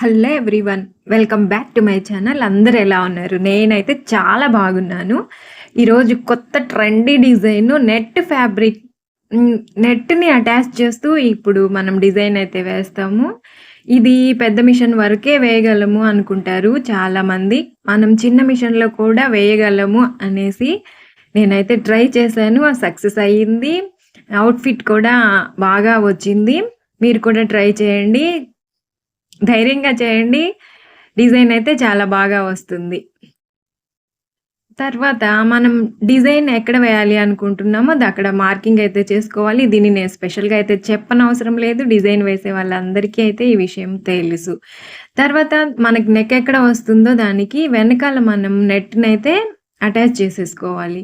Hello everyone welcome back to my channel అందరు ఎలా ఉన్నారు? నేనైతే చాలా బాగున్నాను. ఈరోజు కొత్త ట్రెండీ డిజైన్ నెట్ ఫ్యాబ్రిక్ నెట్ని అటాచ్ చేస్తూ ఇప్పుడు మనం డిజైన్ అయితే వేస్తాము. ఇది పెద్ద మిషన్ వరకే వేయగలము అనుకుంటారు చాలామంది. మనం చిన్న మిషన్లో కూడా వేయగలము అనేసి నేనైతే ట్రై చేశాను. సక్సెస్ అయ్యింది అవుట్ఫిట్ కూడా బాగా వచ్చింది. మీరు కూడా ట్రై చేయండి. ధైర్యంగా చేయండి. డిజైన్ అయితే చాలా బాగా వస్తుంది. తర్వాత మనం డిజైన్ ఎక్కడ వేయాలి అనుకుంటున్నామో అది అక్కడ మార్కింగ్ అయితే చేసుకోవాలి. దీన్ని నేను స్పెషల్గా అయితే చెప్పనవసరం లేదు. డిజైన్ వేసే వాళ్ళందరికీ అయితే ఈ విషయం తెలుసు. తర్వాత మనకి నెక్ ఎక్కడ వస్తుందో దానికి వెనకాల మనం నెట్ని అయితే అటాచ్ చేసేసుకోవాలి.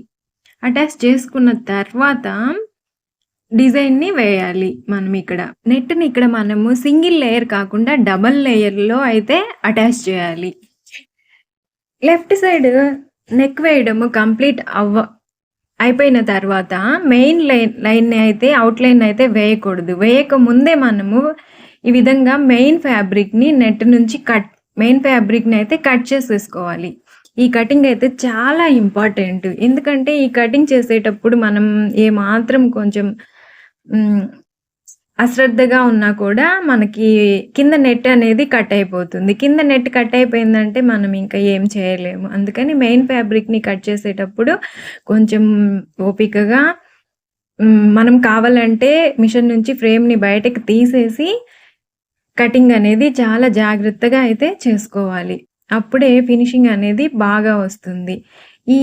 అటాచ్ చేసుకున్న తర్వాత డిజైన్ని వేయాలి మనం ఇక్కడ. నెట్ని ఇక్కడ మనము సింగిల్ లేయర్ కాకుండా డబల్ లేయర్లో అయితే అటాచ్ చేయాలి. లెఫ్ట్ సైడ్ నెక్ వేయడము కంప్లీట్ అవ్వ అయిపోయిన తర్వాత మెయిన్ లైన్ లైన్ అయితే అవుట్ లైన్ అయితే వేయకూడదు. వేయక ముందే మనము ఈ విధంగా మెయిన్ ఫ్యాబ్రిక్ని నెట్ నుంచి కట్ మెయిన్ ఫ్యాబ్రిక్ని అయితే కట్ చేసేసుకోవాలి. ఈ కటింగ్ అయితే చాలా ఇంపార్టెంట్. ఎందుకంటే ఈ కటింగ్ చేసేటప్పుడు మనం ఏమాత్రం కొంచెం అశ్రద్ధగా ఉన్నా కూడా మనకి కింద నెట్ అనేది కట్ అయిపోతుంది. కింద నెట్ కట్ అయిపోయిందంటే మనం ఇంకా ఏం చేయలేము. అందుకని మెయిన్ ఫ్యాబ్రిక్ని కట్ చేసేటప్పుడు కొంచెం ఓపికగా మనం కావాలంటే మిషన్ నుంచి ఫ్రేమ్ని బయటకు తీసేసి కటింగ్ అనేది చాలా జాగ్రత్తగా అయితే చేసుకోవాలి. అప్పుడే ఫినిషింగ్ అనేది బాగా వస్తుంది. ఈ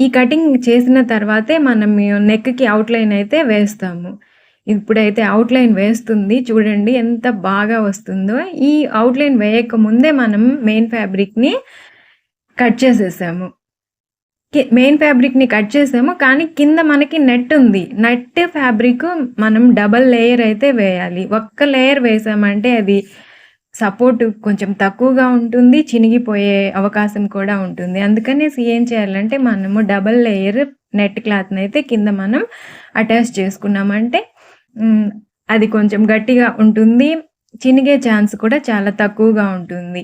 ఈ కటింగ్ చేసిన తర్వాతే మనం నెక్కి అవుట్లైన్ అయితే వేస్తాము. ఇప్పుడైతే అవుట్లైన్ వేస్తుంది. చూడండి ఎంత బాగా వస్తుందో. ఈ అవుట్లైన్ వేయక ముందే మనం మెయిన్ ఫ్యాబ్రిక్ని కట్ చేసేసాము. మెయిన్ ఫ్యాబ్రిక్ని కట్ చేసాము. కానీ కింద మనకి నెట్ ఉంది. నెట్ ఫ్యాబ్రిక్ మనం డబల్ లేయర్ అయితే వేయాలి. ఒక్క లేయర్ వేసామంటే అది సపోర్ట్ కొంచెం తక్కువగా ఉంటుంది చినిగిపోయే అవకాశం కూడా ఉంటుంది. అందుకనేసి ఏం చేయాలంటే మనము డబల్ లేయర్ నెట్ క్లాత్ని అయితే కింద మనం అటాచ్ చేసుకున్నామంటే అది కొంచెం గట్టిగా ఉంటుంది చినిగే ఛాన్స్ కూడా చాలా తక్కువగా ఉంటుంది.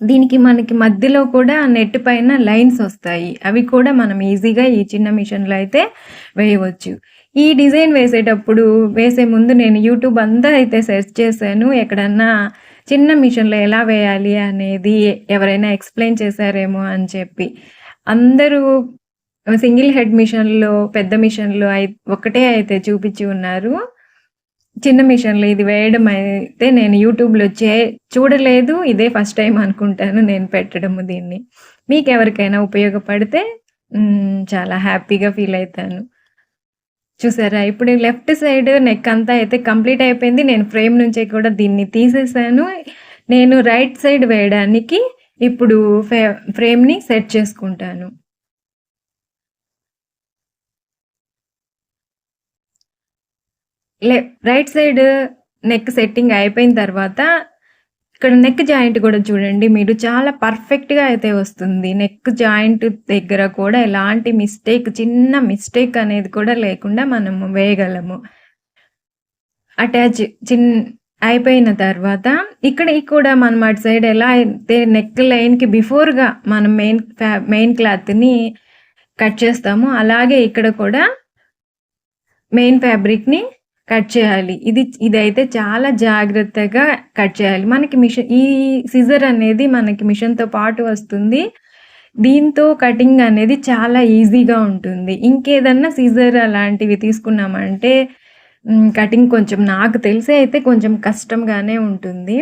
దీనికి మనకి మధ్యలో కూడా నెట్ పైన లైన్స్ వస్తాయి. అవి కూడా మనం ఈజీగా ఈ చిన్న మిషన్లో అయితే వేయవచ్చు. ఈ డిజైన్ వేసేటప్పుడు వేసే ముందు నేను యూట్యూబ్ అంతా అయితే సెర్చ్ చేశాను. ఎక్కడన్నా చిన్న మిషన్లో ఎలా వేయాలి అనేది ఎవరైనా ఎక్స్ప్లెయిన్ చేశారేమో అని చెప్పి. అందరూ సింగిల్ హెడ్ మిషన్లో పెద్ద మిషన్లో అయి ఒకటే అయితే చూపించి ఉన్నారు. చిన్న మిషన్లో ఇది వేయడం అయితే నేను యూట్యూబ్లో చే చూడలేదు. ఇదే ఫస్ట్ టైం అనుకుంటాను నేను పెట్టడము దీన్ని. మీకు ఎవరికైనా ఉపయోగపడితే చాలా హ్యాపీగా ఫీల్ అవుతాను. చూసారా? ఇప్పుడు లెఫ్ట్ సైడ్ నెక్ అంతా అయితే కంప్లీట్ అయిపోయింది. నేను ఫ్రేమ్ నుంచి కూడా దీన్ని తీసేసాను. నేను రైట్ సైడ్ వేయడానికి ఇప్పుడు ఫ్రేమ్ని సెట్ చేసుకుంటాను. లే రైట్ సైడ్ నెక్ సెట్టింగ్ అయిపోయిన తర్వాత ఇక్కడ నెక్ జాయింట్ కూడా చూడండి. మీరు చాలా పర్ఫెక్ట్గా అయితే వస్తుంది. నెక్ జాయింట్ దగ్గర కూడా ఎలాంటి మిస్టేక్ చిన్న మిస్టేక్ అనేది కూడా లేకుండా మనము వేయగలము. అటాచ్ చిన్ అయిపోయిన తర్వాత ఇక్కడ కూడా మనం అటు సైడ్ ఎలా అయితే నెక్ లైన్కి బిఫోర్గా మనం మెయిన్ ఫ్యా మెయిన్ క్లాత్ని కట్ చేస్తాము అలాగే ఇక్కడ కూడా మెయిన్ ఫ్యాబ్రిక్ని కట్ చేయాలి. ఇది ఇదైతే చాలా జాగ్రత్తగా కట్ చేయాలి. మనకి మిషన్ ఈ సిజర్ అనేది మనకి మిషన్తో పాటు వస్తుంది. దీంతో కటింగ్ అనేది చాలా ఈజీగా ఉంటుంది. ఇంకేదన్నా సిజర్ అలాంటివి తీసుకున్నామంటే కటింగ్ కొంచెం నాకు తెలిసి అయితే కొంచెం కష్టంగానే ఉంటుంది.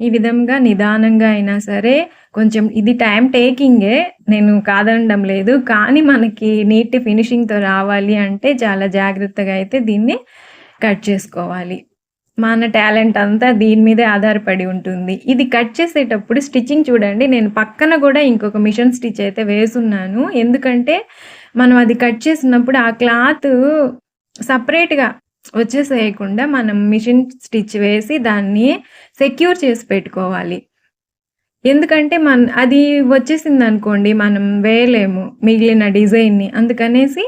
ఈ విధంగా నిదానంగా అయినా సరే కొంచెం ఇది టైం టేకింగే నేను కాదనడం లేదు. కానీ మనకి నీట్ ఫినిషింగ్తో రావాలి అంటే చాలా జాగ్రత్తగా అయితే దీన్ని కట్ చేసుకోవాలి. మన టాలెంట్ అంతా దీని మీదే ఆధారపడి ఉంటుంది. ఇది కట్ చేసేటప్పుడు స్టిచ్చింగ్ చూడండి నేను పక్కన కూడా ఇంకొక మిషన్ స్టిచ్ అయితే వేసున్నాను. ఎందుకంటే మనం అది కట్ చేసినప్పుడు ఆ క్లాత్ సపరేట్గా వచ్చేసేయకుండా మనం మిషన్ స్టిచ్ వేసి దాన్ని సెక్యూర్ చేసి పెట్టుకోవాలి. ఎందుకంటే మన అది వచ్చేసింది అనుకోండి మనం వేయలేము మిగిలిన డిజైన్ని. అందుకనేసి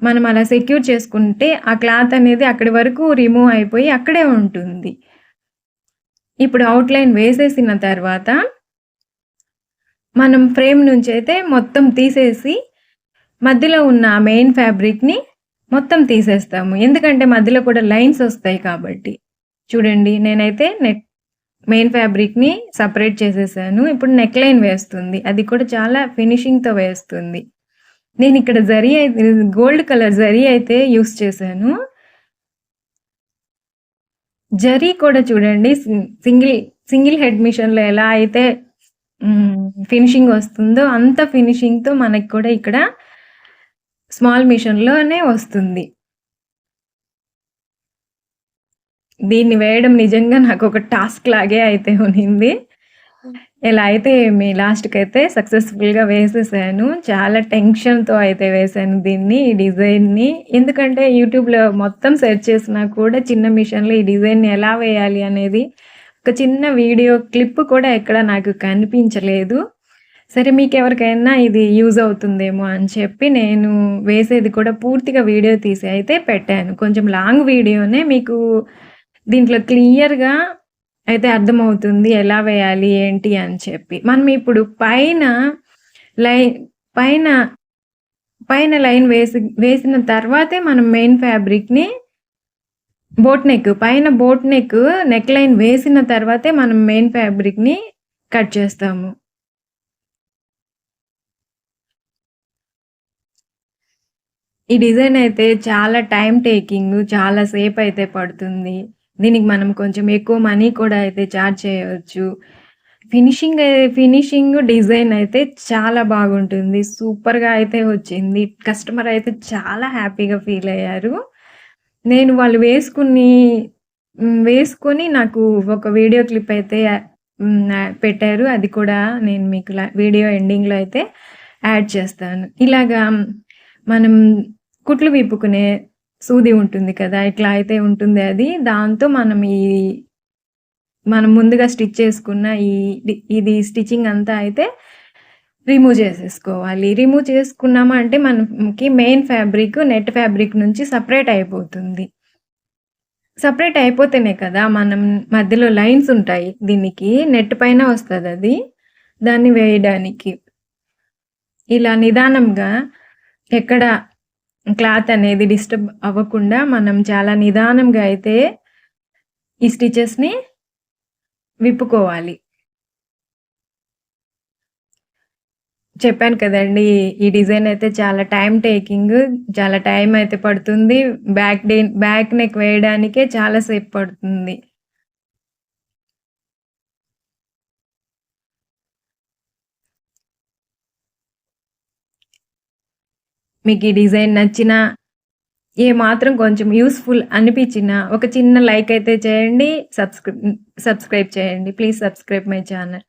మనం అలా సెక్యూర్ చేసుకుంటే ఆ క్లాత్ అనేది అక్కడి వరకు రిమూవ్ అయిపోయి అక్కడే ఉంటుంది ఇప్పుడు అవుట్‌లైన్ వేసేసిన తర్వాత మనం ఫ్రేమ్ నుంచి అయితే మొత్తం తీసేసి మధ్యలో ఉన్న మెయిన్ ఫ్యాబ్రిక్‌ని మొత్తం తీసేస్తాము. ఎందుకంటే మధ్యలో కూడా లైన్స్ వస్తాయి కాబట్టి. చూడండి నేనైతే నెక్ మెయిన్ ఫ్యాబ్రిక్‌ని సపరేట్ చేసేసాను. ఇప్పుడు నెక్ లైన్ వేస్తుంది. అది కూడా చాలా ఫినిషింగ్‌తో వేస్తుంది. నేను ఇక్కడ జరీ అయితే గోల్డ్ కలర్ జరీ అయితే యూస్ చేశాను. జరీ కూడా చూడండి సింగిల్ సింగిల్ హెడ్ మిషన్‌లో ఎలా అయితే ఫినిషింగ్ వస్తుందో అంత ఫినిషింగ్‌తో మనకి కూడా ఇక్కడ స్మాల్ మిషన్‌లోనే వస్తుంది. దీన్ని వేయడం నిజంగా నాకు ఒక టాస్క్ లాగే అయితే ఉన్నింది. ఎలా అయితే మీ లాస్ట్కి అయితే సక్సెస్‌ఫుల్‌గా వేసేసాను. చాలా టెన్షన్‌తో అయితే వేసాను దీన్ని, ఈ డిజైన్‌ని. ఎందుకంటే యూట్యూబ్‌లో మొత్తం సెర్చ్ చేసినా కూడా చిన్న మిషన్‌లో ఈ డిజైన్‌ని ఎలా వేయాలి అనేది ఒక చిన్న వీడియో క్లిప్ కూడా ఎక్కడ నాకు కనిపించలేదు. సరే మీకు ఎవరికైనా ఇది యూజ్ అవుతుందేమో అని చెప్పి నేను వేసేది కూడా పూర్తిగా వీడియో తీసి అయితే పెట్టాను. కొంచెం లాంగ్ వీడియోనే మీకు దీంట్లో క్లియర్‌గా అయితే అర్థమవుతుంది. ఎలా వేయాలి ఏంటి అని చెప్పి. మనం ఇప్పుడు పైన లైన్ పైన పైన లైన్ వేసి వేసిన తర్వాతే మనం మెయిన్ ఫ్యాబ్రిక్‌ని బోట్ నెక్ పైన బోట్ నెక్ నెక్ లైన్ వేసిన తర్వాతే మనం మెయిన్ ఫ్యాబ్రిక్‌ని కట్ చేస్తాము. ఈ డిజైన్ అయితే చాలా టైం టేకింగ్. చాలా సేపు అయితే పడుతుంది. దీనికి మనం కొంచెం ఎక్కువ మనీ కూడా అయితే చార్జ్ చేయవచ్చు. ఫినిషింగ్ ఫినిషింగ్ డిజైన్ అయితే చాలా బాగుంటుంది. సూపర్‌గా అయితే వచ్చింది. కస్టమర్ అయితే చాలా హ్యాపీగా ఫీల్ అయ్యారు. నేను వాళ్ళు వేసుకుని వేసుకొని నాకు ఒక వీడియో క్లిప్ అయితే పెట్టారు. అది కూడా నేను మీకు వీడియో ఎండింగ్‌లో అయితే యాడ్ చేస్తాను. ఇలాగా మనం కుట్లు విప్పుకునే సూది ఉంటుంది కదా! ఇట్లా అయితే ఉంటుంది అది. దాంతో మనం ఈ మనం ముందుగా స్టిచ్ చేసుకున్న ఈ ఇది స్టిచ్చింగ్ అంతా అయితే రిమూవ్ చేసేసుకోవాలి. రిమూవ్ చేసుకున్నామా అంటే మనకి మెయిన్ ఫ్యాబ్రిక్ నెట్ ఫ్యాబ్రిక్ నుంచి సపరేట్ అయిపోతుంది. సపరేట్ అయిపోతేనే కదా! మనం మధ్యలో లైన్స్ ఉంటాయి. దీనికి నెట్ పైన వస్తుంది అది దాన్ని వేయడానికి. ఇలా నిదానంగా ఎక్కడ క్లాత్ అనేది డిస్టర్బ్ అవ్వకుండా మనం చాలా నిదానంగా అయితే ఈ స్టిచెస్‌ని విప్పుకోవాలి. చెప్పాను కదండీ! ఈ డిజైన్ అయితే చాలా టైం టేకింగ్. చాలా టైం అయితే పడుతుంది. బ్యాక్ డే బ్యాక్ నెక్ వేయడానికే చాలాసేపు పడుతుంది. మీకు ఈ డిజైన్ నచ్చినా, ఏమాత్రం కొంచెం యూస్ఫుల్ అనిపించినా ఒక చిన్న లైక్ అయితే చేయండి. సబ్స్క్రై సబ్స్క్రైబ్ చేయండి. Please subscribe my channel.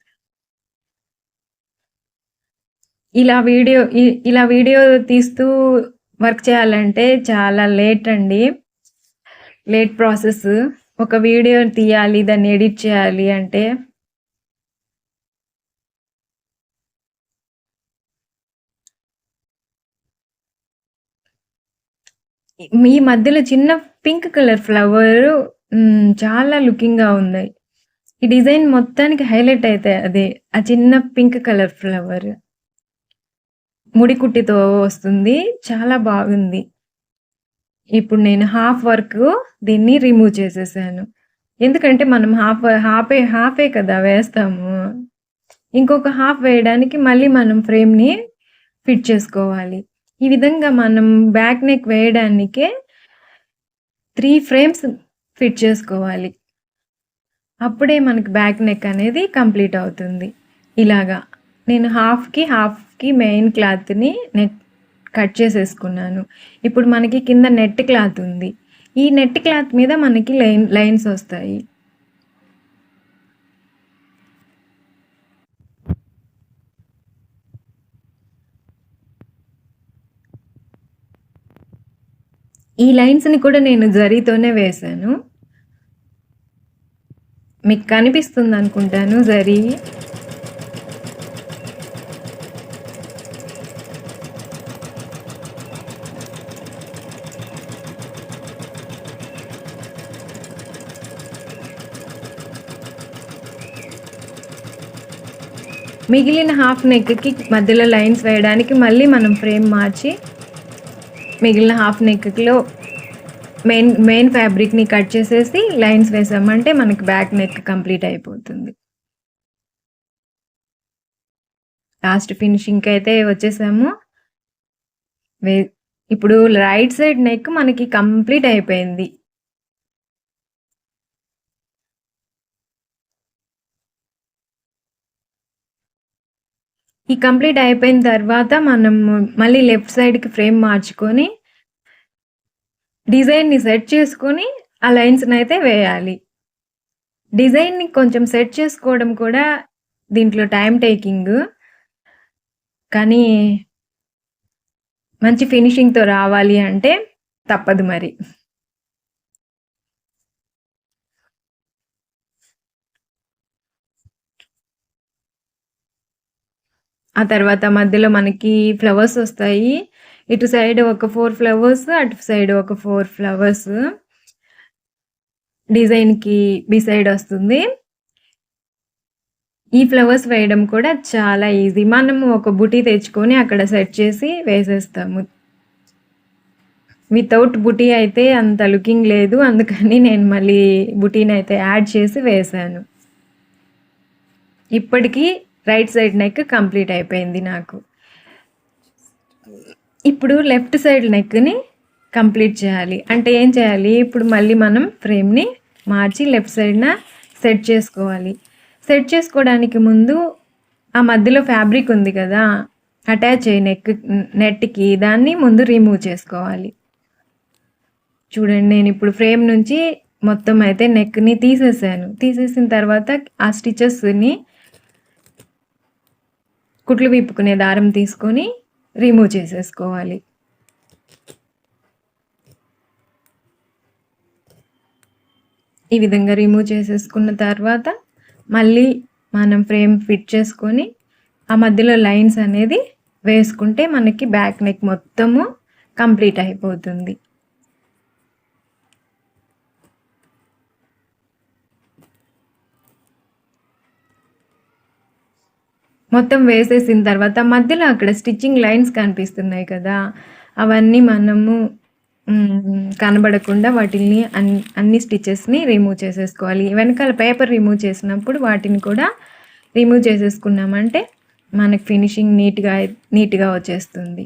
ఇలా వీడియో ఇలా వీడియో తీస్తూ వర్క్ చేయాలంటే చాలా లేట్ అండి. Late process. ఒక వీడియో తీయాలి, దాన్ని ఎడిట్ చేయాలి అంటే మీ మధ్యలో చిన్న పింక్ కలర్ ఫ్లవర్ చాలా లుకింగ్‌గా ఉన్నాయి. ఈ డిజైన్ మొత్తానికి హైలైట్ అయితే అదే. ఆ చిన్న పింక్ కలర్ ఫ్లవర్. ముడి కుట్టితో వస్తుంది. చాలా బాగుంది. ఇప్పుడు నేను హాఫ్ వర్క్ దీన్ని రిమూవ్ చేసేసాను. ఎందుకంటే మనం హాఫ్ హాఫే హాఫే కదా వేస్తాము. ఇంకొక హాఫ్ వేయడానికి మళ్ళీ మనం ఫ్రేమ్‌ని ఫిట్ చేసుకోవాలి. ఈ విధంగా మనం బ్యాక్ నెక్ వేయడానికే త్రీ ఫ్రేమ్స్ ఫిట్ చేసుకోవాలి. అప్పుడే మనకి బ్యాక్ నెక్ అనేది కంప్లీట్ అవుతుంది. ఇలాగా. నేను హాఫ్‌కి, హాఫ్‌కి మెయిన్ క్లాత్‌ని నెక్ కట్ చేసేసుకున్నాను. ఇప్పుడు మనకి కింద నెట్ క్లాత్ ఉంది. ఈ నెట్ క్లాత్ మీద మనకి లైన్ లైన్స్ వస్తాయి. ఈ లైన్స్ని కూడా నేను జరీతోనే వేశాను. మీకు కనిపిస్తుంది అనుకుంటాను జరీ. మిగిలిన హాఫ్ నెక్కి మధ్యలో లైన్స్ వేయడానికి మళ్ళీ మనం ఫ్రేమ్ మార్చి మిగిలిన హాఫ్ నెక్లో మెయిన్ మెయిన్ ఫ్యాబ్రిక్ని కట్ చేసేసి లైన్స్ వేసామంటే మనకి బ్యాక్ నెక్ కంప్లీట్ అయిపోతుంది. లాస్ట్ ఫినిషింగ్కి అయితే వచ్చేసాము. వే ఇప్పుడు రైట్ సైడ్ నెక్ మనకి కంప్లీట్ అయిపోయింది. ఈ కంప్లీట్ అయిపోయిన తర్వాత మనం మళ్ళీ లెఫ్ట్ సైడ్కి ఫ్రేమ్ మార్చుకొని డిజైన్ని సెట్ చేసుకొని ఆ లైన్స్ని అయితే వేయాలి. డిజైన్ని కొంచెం సెట్ చేసుకోవడం కూడా దీంట్లో టైం టేకింగ్. కానీ మంచి ఫినిషింగ్తో రావాలి అంటే తప్పదు మరి. ఆ తర్వాత మధ్యలో మనకి ఫ్లవర్స్ వస్తాయి. ఇటు సైడ్ ఒక ఫోర్ ఫ్లవర్స్ అటు సైడ్ ఒక ఫోర్ ఫ్లవర్స్ డిజైన్కి బి సైడ్ వస్తుంది. ఈ ఫ్లవర్స్ వేయడం కూడా చాలా ఈజీ మనము ఒక బుటీ తెచ్చుకొని అక్కడ సెట్ చేసి వేసేస్తాము. వితౌట్ బుటీ అయితే అంత లుకింగ్ లేదు. అందుకని నేను మళ్ళీ బుటీని అయితే యాడ్ చేసి వేశాను ఇప్పటికీ రైట్ సైడ్ నెక్ కంప్లీట్ అయిపోయింది నాకు. ఇప్పుడు లెఫ్ట్ సైడ్ నెక్ని కంప్లీట్ చేయాలి. అంటే ఏం చేయాలి? ఇప్పుడు మళ్ళీ మనం ఫ్రేమ్ని మార్చి లెఫ్ట్ సైడ్న సెట్ చేసుకోవాలి. సెట్ చేసుకోవడానికి ముందు ఆ మధ్యలో ఫ్యాబ్రిక్ ఉంది కదా అటాచ్ అయ్యి నెక్ నెట్కి దాన్ని ముందు రిమూవ్ చేసుకోవాలి. చూడండి నేను ఇప్పుడు ఫ్రేమ్ నుంచి మొత్తం అయితే నెక్ని తీసేసాను. తీసేసిన తర్వాత ఆ స్టిచెస్ని కుట్లు విప్పుకునే దారం తీసుకొని రిమూవ్ చేసేసుకోవాలి. ఈ విధంగా రిమూవ్ చేసేసుకున్న తర్వాత మళ్ళీ మనం ఫ్రేమ్ ఫిట్ చేసుకొని ఆ మధ్యలో లైన్స్ అనేది వేసుకుంటే మనకి బ్యాక్ నెక్ మొత్తము కంప్లీట్ అయిపోతుంది. మొత్తం వేసేసిన తర్వాత మధ్యలో అక్కడ స్టిచ్చింగ్ లైన్స్ కనిపిస్తున్నాయి కదా అవన్నీ మనము కనబడకుండా వాటిని అన్ని అన్ని స్టిచెస్ని రిమూవ్ చేసేసుకోవాలి. వెనకాల పేపర్ రిమూవ్ చేసినప్పుడు వాటిని కూడా రిమూవ్ చేసేసుకున్నామంటే మనకు ఫినిషింగ్ నీట్గా నీట్గా వచ్చేస్తుంది.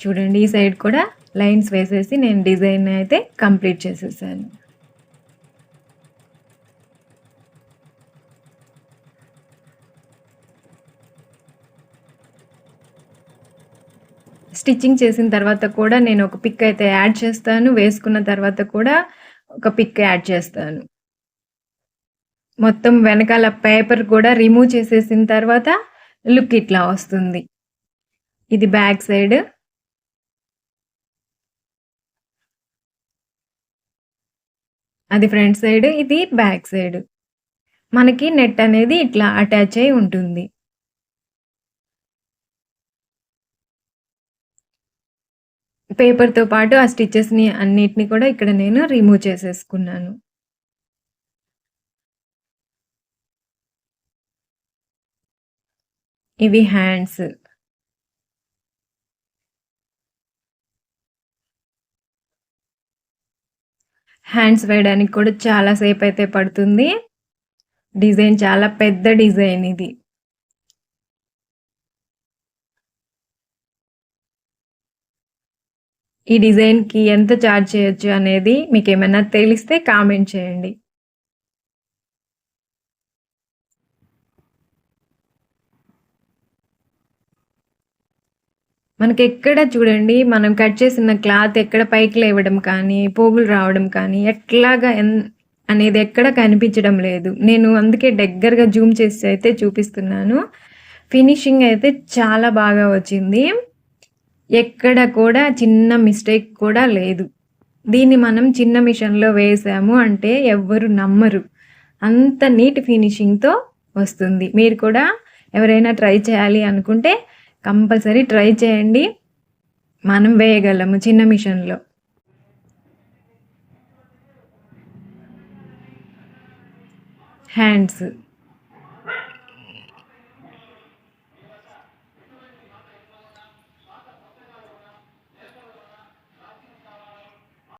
చూడండి ఈ సైడ్ కూడా లైన్స్ వేసేసి నేను డిజైన్ అయితే కంప్లీట్ చేసేసాను. స్టిచ్చింగ్ చేసిన తర్వాత కూడా నేను ఒక పిక్ అయితే యాడ్ చేస్తాను. వేసుకున్న తర్వాత కూడా ఒక పిక్ యాడ్ చేస్తాను. మొత్తం వెనకాల పేపర్ కూడా రిమూవ్ చేసేసిన తర్వాత లుక్ ఇట్లా వస్తుంది. ఇది బ్యాక్ సైడ్. అది ఫ్రంట్ సైడ్ ఇది బ్యాక్ సైడ్. మనకి నెట్ అనేది ఇట్లా అటాచ్ అయి ఉంటుంది. పేపర్తో పాటు ఆ స్టిచ్చెస్ని అన్నిటిని కూడా ఇక్కడ నేను రిమూవ్ చేసేసుకున్నాను. ఇవి హ్యాండ్స్. హ్యాండ్స్ వేయడానికి కూడా చాలా సేపు అయితే పడుతుంది. డిజైన్ చాలా పెద్ద డిజైన్ ఇది. ఈ డిజైన్కి ఎంత ఛార్జ్ చేయొచ్చు అనేది మీకు ఏమైనా తెలిస్తే కామెంట్ చేయండి. మనకి ఎక్కడ చూడండి మనం కట్ చేసిన క్లాత్ ఎక్కడ పైకి లేవడం కానీ పోగులు రావడం కానీ ఎట్లాగా ఎన్ అనేది ఎక్కడ కనిపించడం లేదు. నేను అందుకే దగ్గరగా జూమ్ చేసి అయితే చూపిస్తున్నాను. ఫినిషింగ్ అయితే చాలా బాగా వచ్చింది. ఎక్కడ కూడా చిన్న మిస్టేక్ కూడా లేదు. దీన్ని మనం చిన్న మిషన్లో వేసాము అంటే ఎవ్వరు నమ్మరు. అంత నీట్ ఫినిషింగ్తో వస్తుంది. మీరు కూడా ఎవరైనా ట్రై చేయాలి అనుకుంటే కంపల్సరీ ట్రై చేయండి. మనం వేయగలము చిన్న మిషన్లో. హ్యాండ్స్.